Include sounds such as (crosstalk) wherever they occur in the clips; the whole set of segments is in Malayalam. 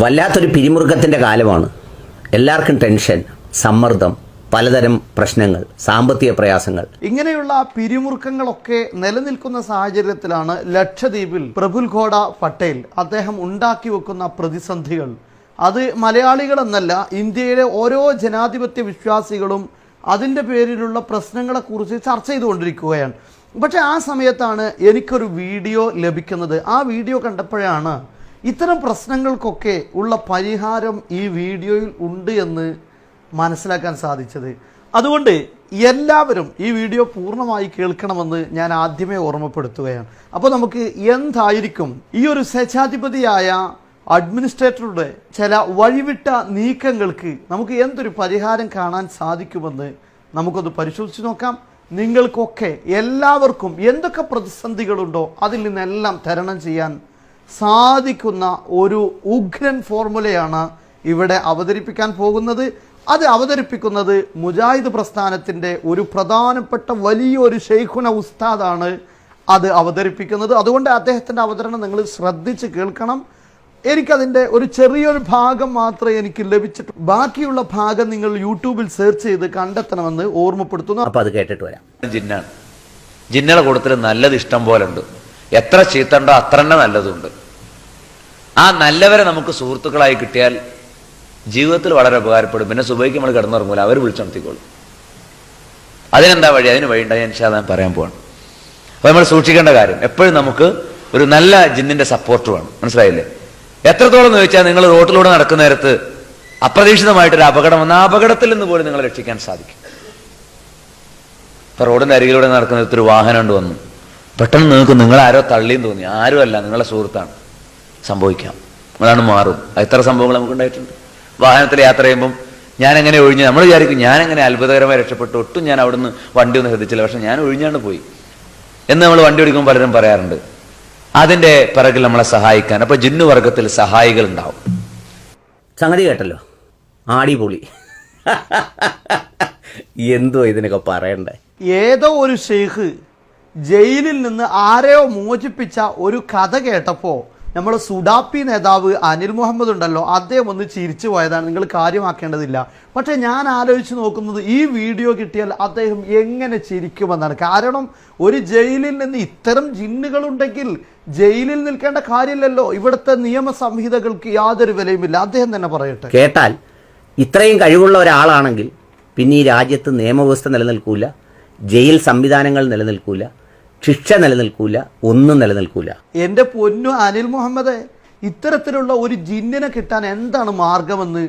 വല്ലാത്തൊരു പിരിമുറുക്കത്തിന്റെ കാലമാണ്. എല്ലാവർക്കും ടെൻഷൻ സമ്മർദ്ദം പലതരം പ്രശ്നങ്ങൾ സാമ്പത്തിക പ്രയാസങ്ങൾ. ഇങ്ങനെയുള്ള പിരിമുറുക്കങ്ങളൊക്കെ നിലനിൽക്കുന്ന സാഹചര്യത്തിലാണ് ലക്ഷദ്വീപിൽ പ്രഫുൽ ഘോഡ പട്ടേൽ അദ്ദേഹം ഉണ്ടാക്കി വെക്കുന്ന പ്രതിസന്ധികൾ. അത് മലയാളികളെന്നല്ല ഇന്ത്യയിലെ ഓരോ ജനാധിപത്യ വിശ്വാസികളും അതിന്റെ പേരിലുള്ള പ്രശ്നങ്ങളെക്കുറിച്ച് ചർച്ച ചെയ്തുകൊണ്ടിരിക്കുകയാണ്. പക്ഷേ ആ സമയത്താണ് എനിക്കൊരു വീഡിയോ ലഭിക്കുന്നത്. ആ വീഡിയോ കണ്ടപ്പോഴാണ് ഇത്തരം പ്രശ്നങ്ങൾക്കൊക്കെ ഉള്ള പരിഹാരം ഈ വീഡിയോയിൽ ഉണ്ട് എന്ന് മനസ്സിലാക്കാൻ സാധിച്ചത്. അതുകൊണ്ട് എല്ലാവരും ഈ വീഡിയോ പൂർണമായി കേൾക്കണമെന്ന് ഞാൻ ആദ്യമേ ഓർമ്മപ്പെടുത്തുകയാണ്. അപ്പോൾ നമുക്ക് എന്തായിരിക്കും? ഈ ഒരു സ്വേച്ഛാധിപതിയായ അഡ്മിനിസ്ട്രേറ്ററുടെ ചില വഴിവിട്ട നീക്കങ്ങൾക്ക് നമുക്ക് എന്തൊരു പരിഹാരം കാണാൻ സാധിക്കുമെന്ന് നമുക്കൊന്ന് പരിശോധിച്ച് നോക്കാം. നിങ്ങൾക്കൊക്കെ എല്ലാവർക്കും എന്തൊക്കെ പ്രതിസന്ധികളുണ്ടോ അതിൽ നിന്നെല്ലാം തരണം ചെയ്യാൻ സാധിക്കുന്ന ഒരു ഉഗ്രൻ ഫോർമുലയാണ് ഇവിടെ അവതരിപ്പിക്കാൻ പോകുന്നത്. അത് അവതരിപ്പിക്കുന്നത് മുജാഹിദ് പ്രസ്ഥാനത്തിന്റെ ഒരു പ്രധാനപ്പെട്ട വലിയൊരു ഷെയ്ഖുന ഉസ്താദാണ് അത് അവതരിപ്പിക്കുന്നത്. അതുകൊണ്ട് അദ്ദേഹത്തിന്റെ അവതരണം നിങ്ങൾ ശ്രദ്ധിച്ച് കേൾക്കണം. എനിക്കതിന്റെ ഒരു ചെറിയൊരു ഭാഗം മാത്രമേ എനിക്ക് ലഭിച്ചിട്ട് ബാക്കിയുള്ള ഭാഗം നിങ്ങൾ യൂട്യൂബിൽ സെർച്ച് ചെയ്ത് കണ്ടെത്തണമെന്ന് ഓർമ്മപ്പെടുത്തുന്നു. അപ്പോൾ അത് കേട്ടിട്ട് വരാം. ജിന്നാണ് ജിന്നളെ കൂട്ടത്തിൽ നല്ലത് ഇഷ്ടം പോലെ ഉണ്ട് എത്ര ചീത്തണ്ടോ അത്ര തന്നെ നല്ലതുണ്ട്. ആ നല്ലവരെ നമുക്ക് സുഹൃത്തുക്കളായി കിട്ടിയാൽ ജീവിതത്തിൽ വളരെ ഉപകാരപ്പെടും. പിന്നെ സുബൈക്ക് നമ്മൾ കിടന്നുറങ്ങൂല അവർ വിളിച്ചുണർത്തിക്കോളും അതിനെന്താ വഴി? അതിന് വഴി ഉണ്ടായി ഞാൻ പറയാൻ പോവാണ്. അപ്പൊ നമ്മൾ സൂക്ഷിക്കേണ്ട കാര്യം എപ്പോഴും നമുക്ക് ഒരു നല്ല ജിന്നിന്റെ സപ്പോർട്ട് വേണം. മനസ്സിലായില്ലേ? എത്രത്തോളം എന്ന് ചോദിച്ചാൽ നിങ്ങൾ റോട്ടിലൂടെ നടക്കുന്ന നേരത്ത് അപ്രതീക്ഷിതമായിട്ടൊരു അപകടം വന്ന ആ അപകടത്തിൽ നിന്ന് പോലും നിങ്ങളെ രക്ഷിക്കാൻ സാധിക്കും. ഇപ്പൊ റോഡിന്റെ അരികിലൂടെ നടക്കുന്ന ഒരു വാഹനം കൊണ്ട് വന്നു. പെട്ടെന്ന് നിങ്ങൾക്ക് നിങ്ങളാരോ തള്ളിയും തോന്നി. ആരുമല്ല നിങ്ങളെ സുഹൃത്താണ്. സംഭവിക്കാം. അതാണ് മാറും. എത്ര സംഭവങ്ങൾ നമുക്ക് ഉണ്ടായിട്ടുണ്ട്. വാഹനത്തിൽ യാത്ര ചെയ്യുമ്പം ഞാൻ എങ്ങനെ ഒഴിഞ്ഞു? നമ്മൾ വിചാരിക്കും ഞാൻ എങ്ങനെ അത്ഭുതകരമായി രക്ഷപ്പെട്ടു. ഒട്ടും ഞാൻ അവിടുന്ന് വണ്ടി ഒന്നും ശ്രദ്ധിച്ചില്ല പക്ഷെ ഞാൻ ഒഴിഞ്ഞാണ്ട് പോയി. എന്ന് നമ്മൾ വണ്ടി ഓടിക്കുമ്പോൾ പലരും പറയാറുണ്ട്. അതിന്റെ പിറകിൽ നമ്മളെ സഹായിക്കാൻ. അപ്പൊ ജിന്നു വർഗത്തിൽ സഹായികൾ ഉണ്ടാവും സംഗതി കേട്ടല്ലോ. ആടിപൊളി. (laughs) എന്തോ ഇതിനൊക്കെ പറയണ്ടേ? ഏതോ ഒരു ഷെയ്ഖ് ജയിലിൽ നിന്ന് ആരെയോ മോചിപ്പിച്ച ഒരു കഥ കേട്ടപ്പോൾ നമ്മുടെ സുഡാപ്പി നേതാവ് അനിൽ മുഹമ്മദ് ഉണ്ടല്ലോ അദ്ദേഹം ഒന്ന് ചിരിച്ചു പോയതാണ്. നിങ്ങൾ കാര്യമാക്കേണ്ടതില്ല. പക്ഷേ ഞാൻ ആലോചിച്ച് നോക്കുന്നത് ഈ വീഡിയോ കിട്ടിയാൽ അദ്ദേഹം എങ്ങനെ ചിരിക്കുമെന്നാണ്. കാരണം ഒരു ജയിലിൽ നിന്ന് ഇത്തരം ജിന്നുകളുണ്ടെങ്കിൽ ജയിലിൽ നിൽക്കേണ്ട കാര്യമില്ലല്ലോ. ഇവിടുത്തെ നിയമ സംഹിതകൾക്ക് യാതൊരു വിലയുമില്ല. അദ്ദേഹം തന്നെ പറയട്ടെ. കേട്ടാൽ ഇത്രയും കഴിവുള്ള ഒരാളാണെങ്കിൽ പിന്നെ ഈ രാജ്യത്ത് നിയമവ്യവസ്ഥ നിലനിൽക്കൂല ജയിൽ സംവിധാനങ്ങൾ നിലനിൽക്കൂല ശിക്ഷ നിലനിൽക്കൂല ഒന്നും നിലനിൽക്കൂല. എന്റെ പൊന്നു അനിൽ മുഹമ്മദ് ഇത്തരത്തിലുള്ള ഒരു ജിന്നിനെ കിട്ടാൻ എന്താണ് മാർഗമെന്ന്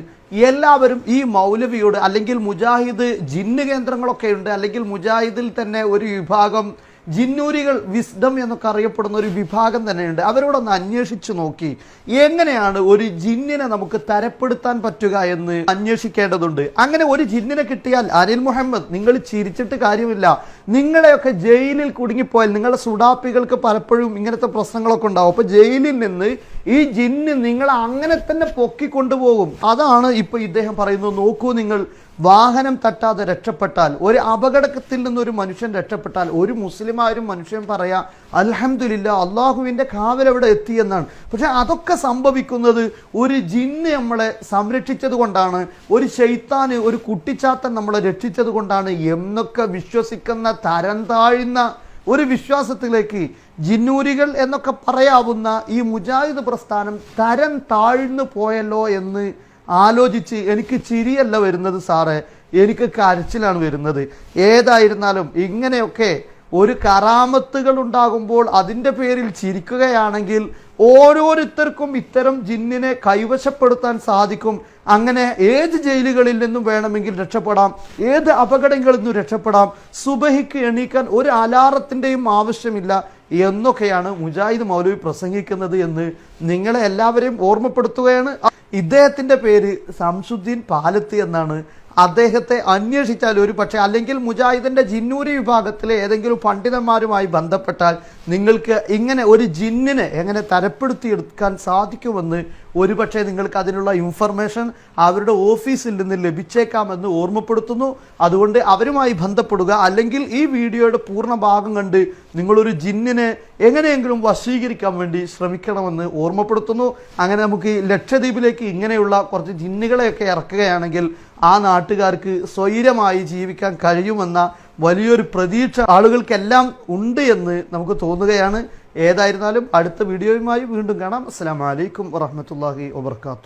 എല്ലാവരും ഈ മൗലവിയോട് അല്ലെങ്കിൽ മുജാഹിദ് ജിന്ന് കേന്ദ്രങ്ങളൊക്കെ ഉണ്ട് അല്ലെങ്കിൽ മുജാഹിദിൽ തന്നെ ഒരു വിഭാഗം ജിന്നൂരികൾ വിസ്ഡം എന്നൊക്കെ അറിയപ്പെടുന്ന ഒരു വിഭാഗം തന്നെയുണ്ട്. അവരോടൊന്ന് അന്വേഷിച്ചു നോക്കി. എങ്ങനെയാണ് ഒരു ജിന്നിനെ നമുക്ക് തരപ്പെടുത്താൻ പറ്റുക എന്ന് അന്വേഷിക്കേണ്ടതുണ്ട്. അങ്ങനെ ഒരു ജിന്നിനെ കിട്ടിയാൽ അനിൽ മുഹമ്മദ് നിങ്ങൾ ചിരിച്ചിട്ട് കാര്യമില്ല. നിങ്ങളെയൊക്കെ ജയിലിൽ കുടുങ്ങിപ്പോയാൽ നിങ്ങളുടെ സുഡാപ്പികൾക്ക് പലപ്പോഴും ഇങ്ങനത്തെ പ്രശ്നങ്ങളൊക്കെ ഉണ്ടാവും. അപ്പോൾ ജയിലിൽ നിന്ന് ഈ ജിന്ന് നിങ്ങളെ അങ്ങനെ തന്നെ പൊക്കിക്കൊണ്ടുപോകും അതാണ് ഇപ്പോൾ ഇദ്ദേഹം പറയുന്നത്. നോക്കൂ നിങ്ങൾ വാഹനം തട്ടാതെ രക്ഷപ്പെട്ടാൽ ഒരു അപകടത്തിൽ നിന്നൊരു മനുഷ്യൻ രക്ഷപ്പെട്ടാൽ ഒരു മുസ്ലിമാരും മനുഷ്യൻ പറയാ അലഹമില്ല അള്ളാഹുവിന്റെ കാവലവിടെ എത്തിയെന്നാണ് പക്ഷെ അതൊക്കെ സംഭവിക്കുന്നത് ഒരു ജിന്ന് നമ്മളെ സംരക്ഷിച്ചത് കൊണ്ടാണ് ഒരു ശൈത്താന് ഒരു കുട്ടിച്ചാത്തൻ നമ്മളെ രക്ഷിച്ചത് കൊണ്ടാണ് എന്നൊക്കെ വിശ്വസിക്കുന്ന തരം താഴ്ന്ന ഒരു വിശ്വാസത്തിലേക്ക് ജിന്നൂരികൾ എന്നൊക്കെ പറയാവുന്ന ഈ മുജാഹിദ് പ്രസ്ഥാനം തരം താഴ്ന്നു പോയല്ലോ എന്ന് ആലോചിച്ച് എനിക്ക് ചിരിയല്ല വരുന്നത് സാറേ. എനിക്ക് കരച്ചിലാണ് വരുന്നത്. ഏതായിരുന്നാലും ഇങ്ങനെയൊക്കെ ഒരു കറാമത്തുകൾ ഉണ്ടാകുമ്പോൾ അതിന്റെ പേരിൽ ചിരിക്കുകയാണെങ്കിൽ ഓരോരുത്തർക്കും ഇത്തരം ജിന്നിനെ കൈവശപ്പെടുത്താൻ സാധിക്കും. അങ്ങനെ ഏത് ജയിലുകളിൽ നിന്നും വേണമെങ്കിൽ രക്ഷപ്പെടാം. ഏത് അപകടങ്ങളിൽ നിന്നും രക്ഷപ്പെടാം. സുബഹിക്ക് എണീക്കാൻ ഒരു അലാറത്തിന്റെയും ആവശ്യമില്ല. എന്നൊക്കെയാണ് മുജാഹിദ് മൗലവി പ്രസംഗിക്കുന്നത് എന്ന് നിങ്ങളെ എല്ലാവരെയും ഓർമ്മപ്പെടുത്തുകയാണ്. ഇദ്ദേഹത്തിന്റെ പേര് സംസുദ്ദീൻ പാലത്ത് എന്നാണ് അദ്ദേഹത്തെ അന്വേഷിച്ചാൽ ഒരു പക്ഷേ അല്ലെങ്കിൽ മുജാഹിദിന്റെ ജിന്നൂരി വിഭാഗത്തിലെ ഏതെങ്കിലും പണ്ഡിതന്മാരുമായി ബന്ധപ്പെട്ടാൽ നിങ്ങൾക്ക് ഇങ്ങനെ ഒരു ജിന്നിനെ എങ്ങനെ തരപ്പെടുത്തിയെടുക്കാൻ സാധിക്കുമെന്ന് ഒരുപക്ഷെ നിങ്ങൾക്ക് അതിനുള്ള ഇൻഫർമേഷൻ അവരുടെ ഓഫീസിൽ നിന്ന് ലഭിച്ചേക്കാമെന്ന് ഓർമ്മപ്പെടുത്തുന്നു. അതുകൊണ്ട് അവരുമായി ബന്ധപ്പെടുക. അല്ലെങ്കിൽ ഈ വീഡിയോയുടെ പൂർണ ഭാഗം കണ്ട് നിങ്ങളൊരു ജിന്നിനെ എങ്ങനെയെങ്കിലും വശീകരിക്കാൻ വേണ്ടി ശ്രമിക്കണമെന്ന് ഓർമ്മപ്പെടുത്തുന്നു. അങ്ങനെ നമുക്ക് ലക്ഷദ്വീപിലേക്ക് ഇങ്ങനെയുള്ള കുറച്ച് ജിന്നുകളെയൊക്കെ ഇറക്കുകയാണെങ്കിൽ ആ നാട്ടുകാർക്ക് സ്വൈരമായി ജീവിക്കാൻ കഴിയുമെന്ന വലിയൊരു പ്രതീക്ഷ ആളുകൾക്കെല്ലാം ഉണ്ട് എന്ന് നമുക്ക് തോന്നുകയാണ്. ഏതായിരുന്നാലും അടുത്ത വീഡിയോയുമായി വീണ്ടും കാണാം. അസ്സാം വലൈക്കും വറഹമത്തല്ലാഹി വാബർക്കാത്തു